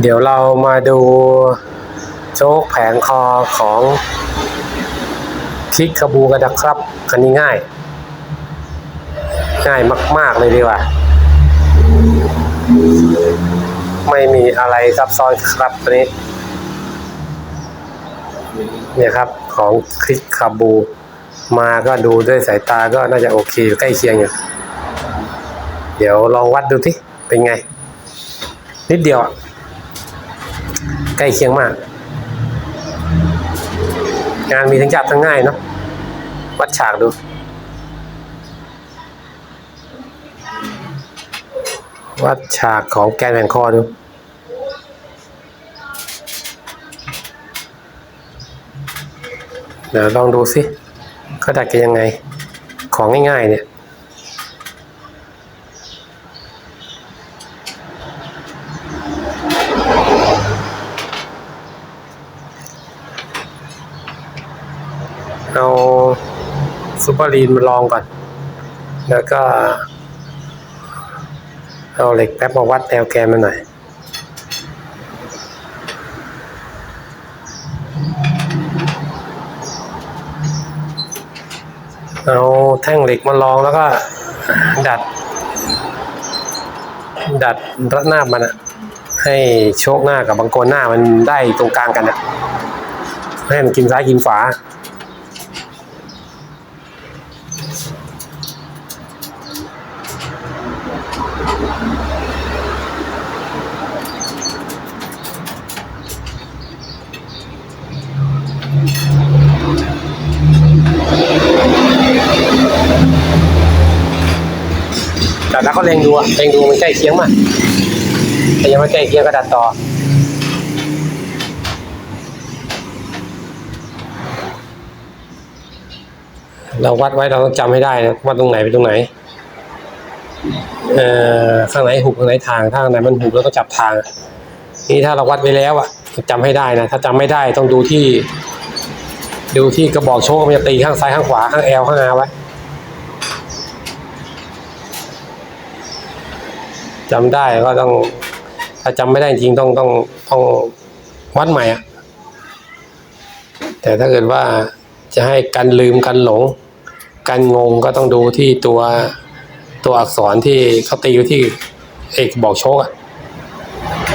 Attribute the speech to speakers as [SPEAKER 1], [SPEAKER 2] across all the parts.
[SPEAKER 1] เดี๋ยวเรามาดูโจ๊กแผงคอของคิกคาบูกันนะครับคันนี้ง่าย ง่ายมาก ๆ เลยดีกว่า ไม่มีอะไรซับซ้อนครับตัวนี้ เนี่ยครับของคลิกคาบู มาก็ดูด้วยสายตาก็น่าจะโอเคอยู่ใกล้เคียงอยู่ เดี๋ยวลองวัดดูที่เป็นไง นิดเดียวอะ ล้เคียงมาก งานมีทั้งยากทั้งง่ายเนาะวัดฉากดูวัดฉากของแกนแผงคอดู เดี๋ยวลองดูสิเขาดัดกันยังไง ของง่ายๆเนี่ย เอา ซูเปอร์ลีนมาลองก่อน แล้วก็ เอาเหล็กแป๊บมาวัดแนวแกนมันหน่อยเอาแท่งเหล็กมาลองแล้วก็ ดัด ดัดรัดหน้ามันอะให้โชคหน้ากับบังโกนหน้ามันได้ตรงกลางกันอะให้มันกินซ้ายกินขวา แต่แล้วก็เล็งดูอะเล็งดูมันใกล้เคียงมากแต่ยังไม่ใกล้เคียงก็ดัดต่อเราวัดไว้เราต้องจำให้ได้นะว่าตรงไหนเป็นตรงไหน ข้างไหนหุบข้างไหนทางถ้าข้างไหนมันหุบแล้วก็จับทางนี่ถ้าเราวัดไว้แล้วอะจำให้ได้นะถ้าจำไม่ได้ต้องดูที่ดูที่กระบอกโชคมันจะตีข้างซ้ายข้างขวาข้างแอลข้างอาไว้จำได้ก็ต้อง ถ้าจำไม่ได้จริงต้องต้องต้องวัดใหม่อะแต่ถ้าเกิดว่าจะให้กันลืมกันหลง กันงงก็ต้องดูที่ตัว ตัวอักษรที่เขาตีอยู่ที่เอกบอกโชคอะ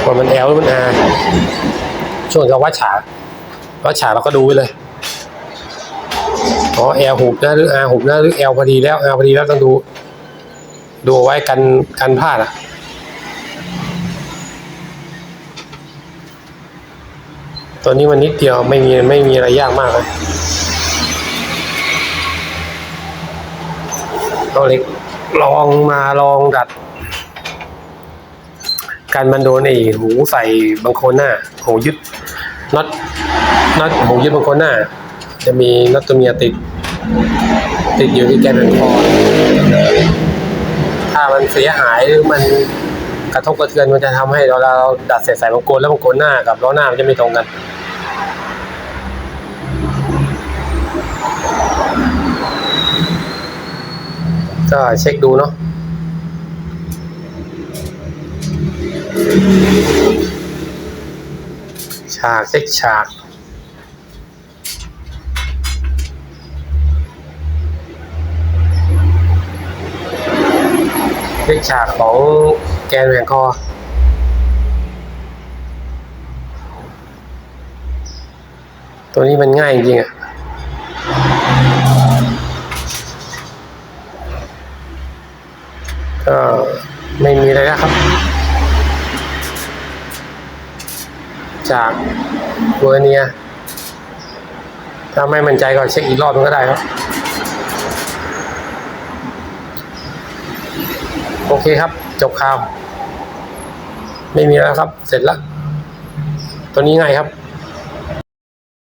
[SPEAKER 1] ว่ามันแอลหรือมันอาช่วงเราวัดฉากวัดฉากเราก็ดูไว้เลยอ๋อแอลหุบนะหรืออาหุบนะหรือแอลพอดีแล้วอาพอดีแล้วต้องดู ดูไว้กันกันพลาดอะตัวนี้มันนิดเดียวไม่มีไม่มีอะไรยากมากเลยเอาเล็ก ลองมาลองดัด การมันโดนไอ้หูใส่บางคนหน้าหูยึดน็อตน็อตหูยึดบางคนหน้า จะมีน็อตตัวเมียติด ติดอยู่ที่แกนเป็นคอถ้ามันเสียหายหรือมันกระทบกระเทือนมันจะทำให้เราเราดัดเสร็จใส่บางคนแล้วบางคนหน้ากับล้อหน้ามันจะไม่ตรงกัน ก็เช็คดูเนาะฉากเช็คฉากเช็คฉากของแกนแหวนคอตัวนี้มันง่ายจริงๆอะ ก็ไม่มีอะไรแล้วครับ จากเวอร์เนีย ถ้าไม่มั่นใจก็เช็คอีกรอบนึงก็ได้ครับ โอเคครับ จบข่าว ไม่มีแล้วครับ เสร็จแล้ว ตัวนี้ง่ายครับ